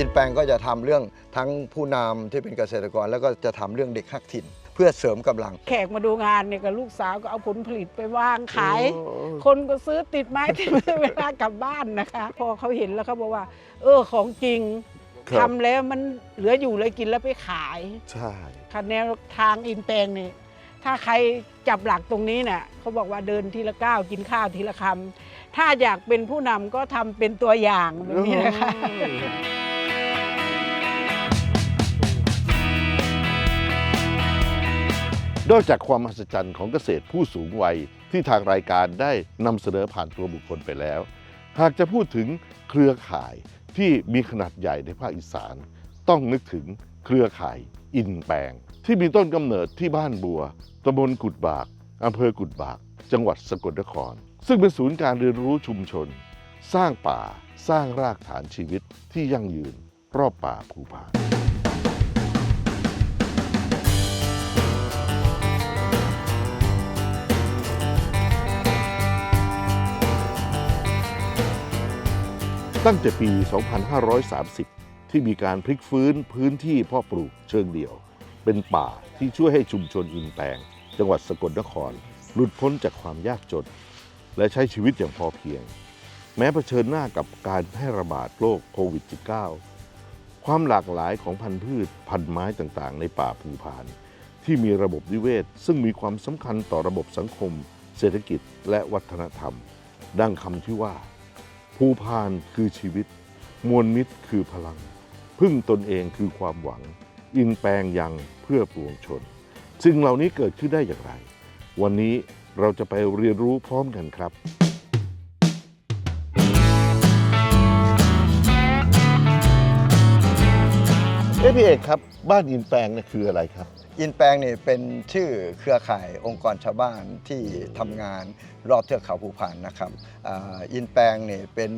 อินแปลงก็จะทำเรื่องทั้งผู้นำที่เป็นเกษตรกร แล้วก็จะทำเรื่องเด็กฮักถิ่น เพื่อเสริมกำลัง แขกมาดูงานเนี่ยกับลูกสาวก็เอาผลผลิตไปวางขายโอ้คนก็ซื้อติดไม้ติดมือเวลากลับบ้านนะคะ พอเขาเห็นแล้วเขาบอกว่า เออของจริงครับทำแล้วมันเหลืออยู่เลยกินแล้วไปขายใช่คะแนนทางอินแปลงนี่ถ้าใครจับหลักตรงนี้เนี่ยเขาบอกว่าเดินทีละก้าวกินข้าวทีละคำถ้าอยากเป็นผู้นำก็ทำเป็นตัวอย่างแบบนี้นะคะ นอกจากความมหัศจรรย์ของเกษตรผู้สูงวัยที่ทางรายการได้นำเสนอผ่านตัวบุคคลไปแล้ว หากจะพูดถึงเครือข่ายที่มีขนาดใหญ่ในภาคอีสาน ต้องนึกถึงเครือข่ายอินแปลงที่มีต้นกำเนิดที่บ้านบัวตำบลกุดบากอำเภอกุดบาก จังหวัดสกลนคร ซึ่งเป็นศูนย์การเรียนรู้ชุมชน สร้างป่าสร้างรากฐานชีวิตที่ยั่งยืนรอบป่าภูพาน ตั้งแต่ปี 2530 ที่มีการพลิกฟื้นพื้นที่พ่อปลูกเชิงเดี่ยว เป็นป่าที่ช่วยให้ชุมชนอินแปงจังหวัดสกลนคร หลุดพ้นจากความยากจน และใช้ชีวิตอย่างพอเพียง แม้เผชิญหน้ากับการแพร่ระบาดโรคโควิด -19 ความหลากหลายของพันธุ์พืชพันธุ์ไม้ต่างๆ ในป่าภูพาน ที่มีระบบนิเวศ ซึ่งมีความสำคัญต่อระบบสังคม เศรษฐกิจและวัฒนธรรม ดังคำที่ว่า ภูพานคือชีวิต มวลมิตรคือพลัง พึ่งตนเองคือความหวัง อินแปลงยังเพื่อปวงชน ซึ่งเหล่านี้เกิดขึ้นได้อย่างไร วันนี้เราจะไปเรียนรู้พร้อมกันครับ เอ้พี่เอกครับ บ้านอินแปลงเนี่ยคืออะไรครับ อินแปลงนี่เป็นชื่อเครือข่ายองค์กรชาวบ้านที่ทำงานรอบเทือกเขาภูพานนะครับอาอินแปลงนี่เป็น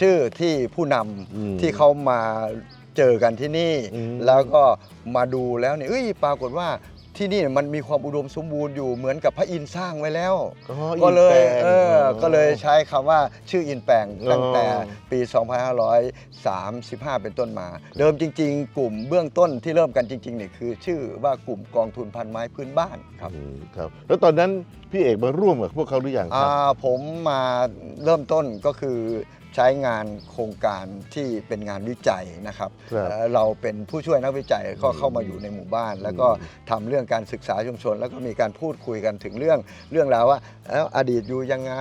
ชื่อที่ผู้นอืมำที่เขามาเจอกันที่นี่ อืมแล้วก็มาดูแล้วเนี่ยเอ้ยปรากฏว่า ที่นี่มันมีความอุดมสมบูรณ์อยู่เหมือนกับพระอินทร์สร้างไว้แล้ว อ๋อก็เลยอินแปลงเออก็เลยใช้คำว่าชื่ออินแปลงอ๋อตั้งแต่ปี 2535 เป็นต้นมา เดิมจริง ๆ กลุ่มเบื้องต้นที่เริ่มกันจริงๆเนี่ยคือ ชื่อว่ากลุ่มกองทุนพันไม้พื้นบ้านครับ อืมครับ แล้วตอนนั้นพี่เอกมาร่วมกับพวกเขาหรือยังคอ่ารับผมมาเริ่มต้นก็คือใช้งานโครงการที่เป็นงานวิจัยนะครับครับเอ่อเราเป็นผู้ช่วยนักวิจัยก็เข้ามาอยู่ในหมู่บ้าน แล้วก็ทำเรื่องการศึกษาชุมชน แล้วก็มีการพูดคุยกันถึงเรื่องเรื่องราวว่าแล้วอดีตอยู่ยังไง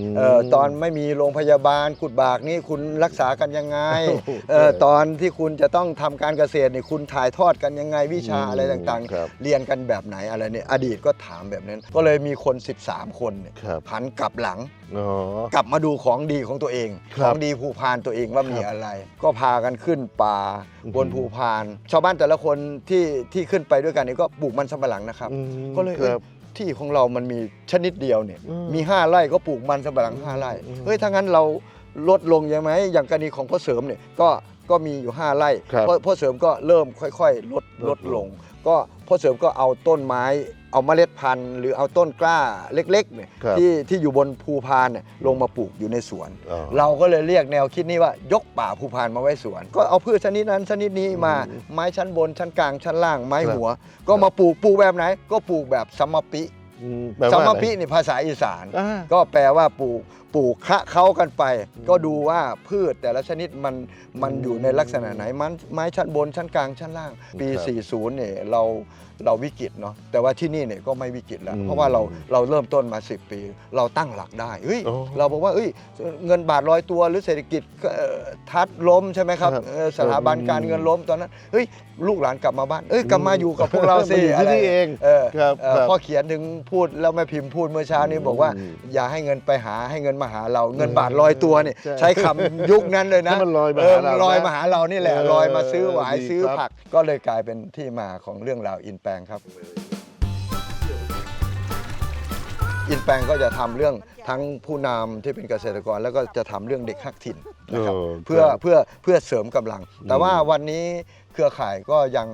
อืม เออตอนไม่มีโรงพยาบาลกุดบากนี่คุณรักษากันยังไงโอ้โหเออตอนที่คุณจะต้องทำการเกษตรนี่คุณถ่ายทอดกันยังไงวิชาอะไรต่างครับ ๆ เรียนกันแบบไหนอะไรเนี่ยอดีตก็ถามแบบนั้น ก็เลยมีคน 13 คนเนี่ยครับหันกลับหลังอ๋อ กลับมาดูของดีของตัวเองคขรับองดีภูพานตัวเองว่ามีครับอะไร ก็พากันขึ้นป่าอือหือ บนภูพาน ชาวบ้านแต่ละคนที่ที่ขึ้นไปด้วยกันนี่ก็ปลูกมันสำปะหลังนะครับ อืมก็เลยคเอ้ยรับ ที่ของเรามันมีชนิดเดียวเนี่ย อืมมี5ไร่ก็ปลูกมันสำปะหลัง5ไร่อืมเฮ้ยถ้างั้นเราลดลงยังไหมอย่างกรณีของพ่อเสริมเนี่ยก็ก็มีอยู่5ไร่ครับพ่อพ่อเสริมก็เริ่มค่อย ๆ ลดลลดดลลงงก็ พ่อเสริมก็เอาต้นไม้ เอาเมล็ดพันธุ์หรือเอาต้นกล้าเล็กๆเนี่ยครับที่ที่อยู่บนภูพานเนี่ยลงมาปลูกอยู่ในสวน อ๋อเราก็เลยเรียกแนวคิดนี้ว่ายกป่าภูพานมาไว้สวน ก็เอาพืชชนิดนั้นชนิดนี้มาอืมไม้ชั้นบนชั้นกลางชั้นล่างไม้ครับ หัว ก็มาปลูกปลูกแบบไหน ก็ปลูกแบบสัมมปิอืม แปลสัมว่ามอะไรปินี่ภาษาอีสาน อ่า ก็แปลว่าปลูกปลูกคะเข้ากันไปอืมก็ดูว่าพืชแต่ละชนิดมันมันอืมอยู่ในลักษณะไหนมันไม้ชั้นบนชั้นกลางชั้นล่าง ปีครับ40เนี่ยเราเราวิกฤตเนาะแต่ว่าที่นี่เนี่ยก็ไม่วิกฤตแล้ว อืมเพราะว่าเราเราเริ่มต้นมา 10 ปี เราตั้งหลักได้เฮ้ยโอ้เราบอกว่าเอ้ยเงินบาทลอยตัวหรือเศรษฐกิจเอ่อทัดล้มใช่ไหมครับครับเออสถาบันการเงินล้มตอนนั้นเฮ้ยลูกหลานกลับมาบ้านเอ้ยกลับมาอยู่กับพวกเราสิมาอยู่ที่อะไรนี่เองเออครับเอ่อครับพ่อเขียนถึงพูดแล้วแม่พิมพ์พูดเมื่อเช้านี้บอกว่าอืมอย่าให้เงินไปหาให้เงินมาหาเรา เงินบาทลอยตัวเนี่ยใช่ใช้คำยุคนั้นเลยนะให้มันลอยมาเออหาเราลอยนะมาหาเรานี่แหละเออลอยมาซื้อหวายดีซื้อครับผัก ก็เลยกลายเป็นที่มาของเรื่องราวอินแปลงครับ อินแปลงก็จะทำเรื่องทั้งผู้นำที่เป็นเกษตรกรแล้วก็จะทำเรื่องเด็กฮักถิ่นนะครับเออเพื่อครับเพื่อเพื่อเสริมกำลัง แต่อืมว่าวันนี้เครือข่ายก็ยัง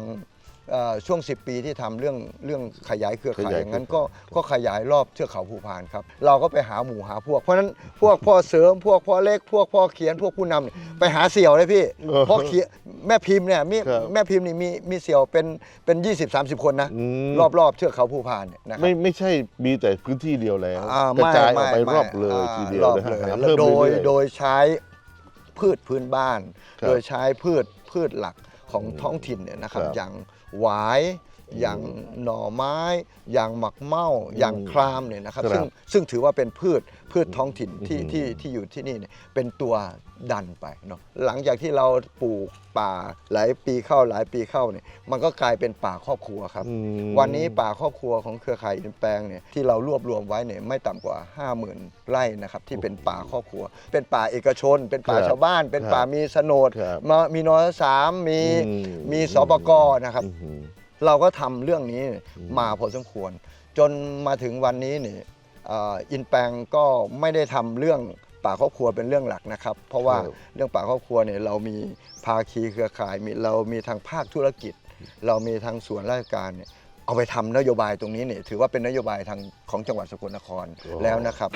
เอ่อช่วง 10 ปีที่ทำเรื่องเรื่องขยายเครือข่ายขยายอย่างนั้นเครือก็ข่ายก็ขยายรอบเทือกเขาภูพานครับเราก็ไปหาหมู่หาพวก เพราะฉะนั้นพวกพ่อเสริมพวกพ่อเล็ก พวกพ่อเขียนพวกผู้นำเนี่ยไปหาเสี่ยวเลยพี่เออเพราะเขียนแม่พิมพ์เนี่ยมีครับ แม่พิมพ์นี่มีมีเสี่ยวเป็นเป็น 20-30 คนนะอืมรอบรอบๆเทือกเขาภูพานเนี่ยนะครัไม่บไม่ใช่มีแต่พื้นที่เดียวแล้วอ่ากระจายอไม่อกไปไม่รอบเลยอ่าทีเดียวรอบนะฮะเลยหาแล้วเพิ่มโดยเรื่อยๆโดยใช้พืชพื้นบ้าน ครับโดยใช้พืชพืชหลักของอืมท้องถิ่นเนี่ยนะครับ ครับอย่าง หวาย อย่างหน่อไม้ อย่างหมักเม่าอย่างครามเนี่ยนะครับครับซึ่งซึ่งถือว่าเป็นพืช พืชท้องถิ่นที่อืมที่ที่อยู่ที่นี่เนี่ยเป็นตัวดันไปเนาะหลังจากที่เราปลูกป่าหลายปีเข้าหลายปีเข้าเนี่ยมันก็กลายเป็นป่าครอบครัวครับอืมวันนี้ป่าครอบครัวของเครือข่ายอินแปลงเนี่ยที่เรารวบรวมไว้เนี่ยไม่ต่ำกว่า 50,000 ไร่นะครับที่เป็นป่าครอบครัว เป็นป่าเอกชน เป็นป่าครับชาวบ้าน เป็นครับป่ามีโฉนดครับมามีนอสามมีอืมีสปกนะครับอืมเราก็ทำเรื่องนี้อืมมาพอสมควร จนมาถึงวันนี้นี่เอ่อ อินแปลงก็ไม่ได้ทำเรื่องป่าครอบครัวเป็นเรื่องหลักนะครับ เพราะว่าครับเรื่องป่าครอบครัวเนี่ยเรามีภาคีเครือข่ายมีเรามีทางภาคธุรกิจ เรามีทางส่วนราชการเนี่ยเอาไปทำนโยบายตรงนี้เนี่ยถือว่าเป็นนโยบายทางของจังหวัดสกลนครอ๋อแล้วนะครับ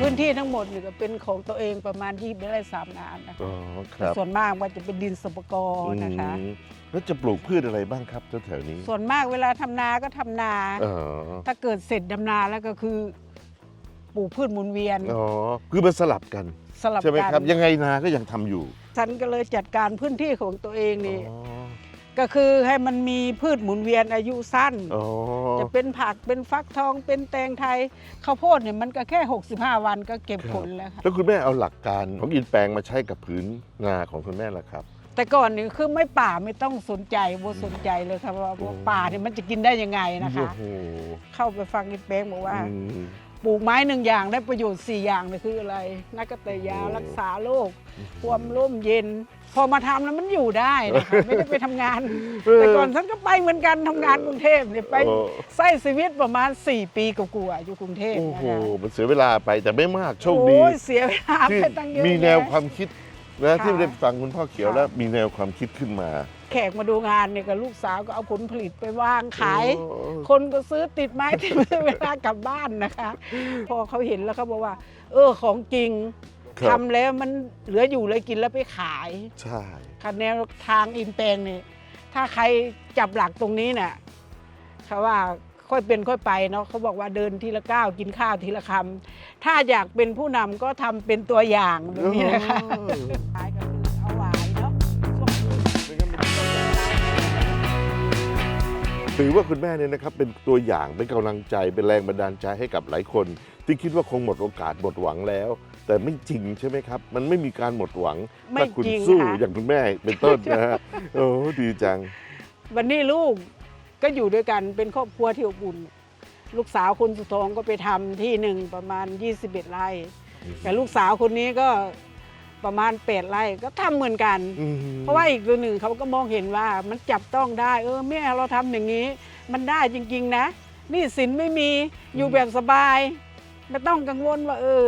พื้นที่ทั้งหมดเนี่ยก็เป็นของตัวเองประมาณยี่สิบไร่สามงานนะคะอ๋อครับส่วนมากว่าจะเป็นดินสปกรนะคะ อืมแล้วจะปลูกพืชอะไรบ้างครับแถวๆนี้ส่วนมากเวลาทำนาก็ทำนา อ๋อถ้าเกิดเสร็จดำนาแล้วก็คือปลูกพืชหมุนเวียนอ๋อคือมันสลับกัน สลับใช่ไหมกัครับ ยังไงนาก็ยังทำอยู่ฉันก็เลยจัดการพื้นที่ของตัวเองนี่ อ๋อ ก็คือให้มันมีพืชหมุนเวียนอายุสั้น อ๋อจะเป็นผักเป็นฟักทองเป็นแตงไทยข้าวโพดเนี่ยมันก็แค่ 65 วันก็เก็บผลแล้วค่ะแล้วคุณแม่เอาหลักการของอินแปลงมาใช้กับผืนนาของคุณแม่ล่ะครับ แต่ก่อนนี่คือไม่ป่าไม่ต้องสนใจโบสนใจเลยครับว่าโอ้ป่าเนี่ยมันจะกินได้ยังไงนะคะ โอ้โหเข้าไปฟังอีเป้งบอกว่า อืม ปลูกไม้หนึ่งอย่างได้ประโยชน์ 4 อย่างเลยคืออะไรนักกตยาโอ้รักษาโรคความร่มเย็น พอมาทำแล้วมันอยู่ได้นะคะไม่ได้ไปทำงาน แต่ก่อนฉันก็ไปเหมือนกันทำงานกรุงเทพเนี่ยไปโอ้ไส้ชีวิตประมาณ 4 ปีกว่าๆอยู่กรุงเทพโอ้นะโหคะมันเสียเวลาไปแต่ไม่มากโชคดีโอ้ยเสียเวลาที่ไปตั้งเยอะมีแนวะความคิดนะค่ะที่ได้ฟังคุณพ่อเขียวค่ะแล้วมีแนวความคิดขึ้นมาแขกมาดูงานเนี่ยกับลูกสาวก็เอาผลผลิตไปวางขาย โอ้ คนก็ซื้อติดไม้ติดมือเวลากลับบ้านนะคะ พอเขาเห็นแล้วเขาบอกว่า เออของจริงครับ ทำแล้วมันเหลืออยู่เลยกินแล้วไปขาย ใช่ ค่ะแนวทางอินแปลงนี่ถ้าใครจับหลักตรงนี้เนี่ยเขาว่าค่อยเป็นค่อยไปเนาะเขาบอกว่าเดินทีละก้าวกินข้าวทีละคำถ้าอยากเป็นผู้นำก็ทำเป็นตัวอย่างแบบนี้นะคะขายก็คื ถือว่าคุณแม่เนี่ยนะครับเป็นตัวอย่างเป็นกำลังใจเป็นแรงบันดาลใจให้กับหลายคน ที่คิดว่าคงหมดโอกาสหมดหวังแล้ว แต่ไม่จริงใช่ไหมครับ มันไม่มีการหมดหวังไม่ถ้าคุณจริงสู้ค่ะ อย่างคุณแม่เป็นต้นนะฮะโอ้ดีจัง วันนี้ลูกก็อยู่ด้วยกันเป็นครอบครัวที่อบอุ่น ลูกสาวคนสุดท้องก็ไปทำที่หนึ่งประมาณ 21 ไร่ แต่ลูกสาวคนนี้ก็ ประมาณ8ไร่ก็ทำเหมือนกันอืมเพราะว่าอีกตัวหนึ่งเขาก็มองเห็นว่ามันจับต้องได้ เออแม่เราทำอย่างนี้ มันได้จริง ๆ นะหนี่สินไม่มีอยู่แบบสบาย ไม่ต้องกังวลว่า เออ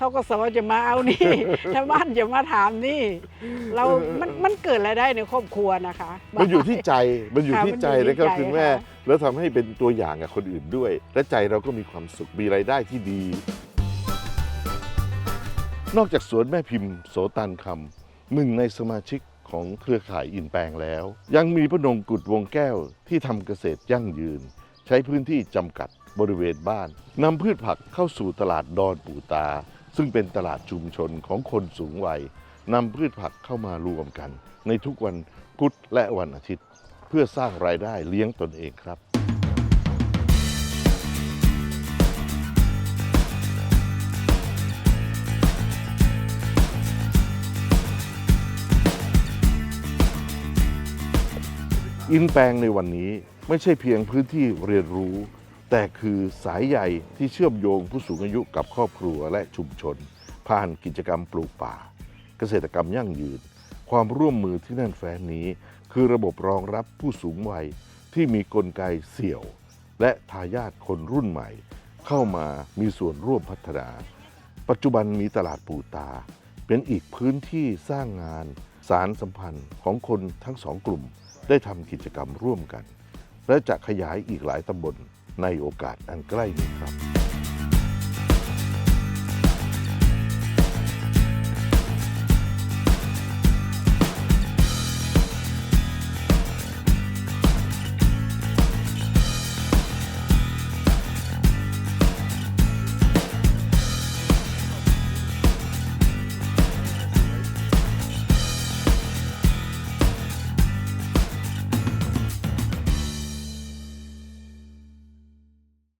ทกสจะมาเอานี่ชาวบ้านจะมาถามนี่ เรามันมันเกิดรายได้ในครอบครัวนะคะ มันอยู่ที่ใจมันอยู่ค่ะที่มันใจอยู่ที่นะครับใจคุณแม่ค่ะแล้วทำให้เป็นตัวอย่างกับคนอื่นด้วย และใจเราก็มีความสุขมีรายได้ที่ดี นอกจากสวนแม่พิมพ์โสตันคำหนึ่งในสมาชิกของเครือข่ายอินแปลงแล้ว ยังมีพนงกุฎวงแก้วที่ทำเกษตรยั่งยืน ใช้พื้นที่จำกัดบริเวณบ้านนำพืชผักเข้าสู่ตลาดดอนปู่ตา ซึ่งเป็นตลาดชุมชนของคนสูงวัยนำพืชผักเข้ามารวมกัน ในทุกวันพุธและวันอาทิตย์ เพื่อสร้างรายได้เลี้ยงตนเองครับ อินแปลงในวันนี้ไม่ใช่เพียงพื้นที่เรียนรู้ แต่คือสายใยที่เชื่อมโยงผู้สูงอายุกับครอบครัวและชุมชน ผ่านกิจกรรมปลูกป่า เกษตรกรรมยั่งยืน ความร่วมมือที่แน่นแฟ้นนี้ คือระบบรองรับผู้สูงวัยที่มีกลไกเสี่ยว และทายาทคนรุ่นใหม่ เข้ามามีส่วนร่วมพัฒนา ปัจจุบันมีตลาดปูตา เป็นอีกพื้นที่สร้างงาน สารสัมพันธ์ของคนทั้งสองกลุ่ม ได้ทำกิจกรรมร่วมกัน และจะขยายอีกหลายตำบลในโอกาสอันใกล้นี้ครับ